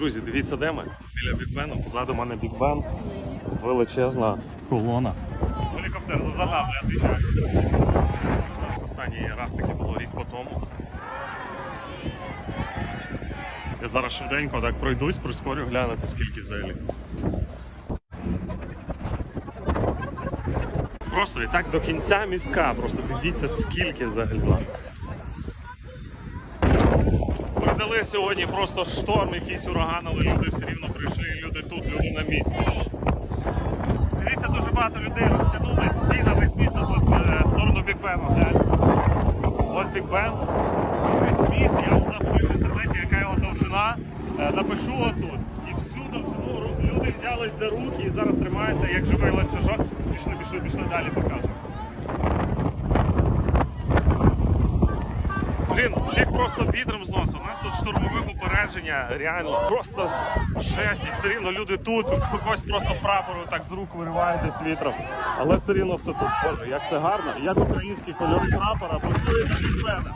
Друзі, дивіться, де ми? Біля Бікбену. Позаду мене Бікбен. Величезна колона. Гелікоптер я відповідаю. Останній раз таке було рік по тому. Я зараз швиденько так пройдусь, прискорю глянути, скільки взагалі. Просто і так до кінця містка. Просто дивіться, скільки взагалі Передали сьогодні просто шторм, якийсь ураган, але люди все рівно прийшли, люди тут, люди на місці. Дивіться, дуже багато людей розтягнулись всі на весь місто тут е, в сторону Бікбену. Ось Бікбен. Весь міст, я от забув в інтернеті, яка його довжина. Е, Напишу отут. І всю довжину люди взялись за руки і зараз тримаються як живий ланцюжок. Пішли, пішли, пішли далі покажу. Блін, всіх просто вітром зносить. У нас тут штурмове попередження, реально просто жесть. І все рівно люди тут, у когось просто прапор так з рук виривають, десь вітром. Але все рівно все тут. Боже, як це гарно. Як українські кольори прапора пасують від Бікбена.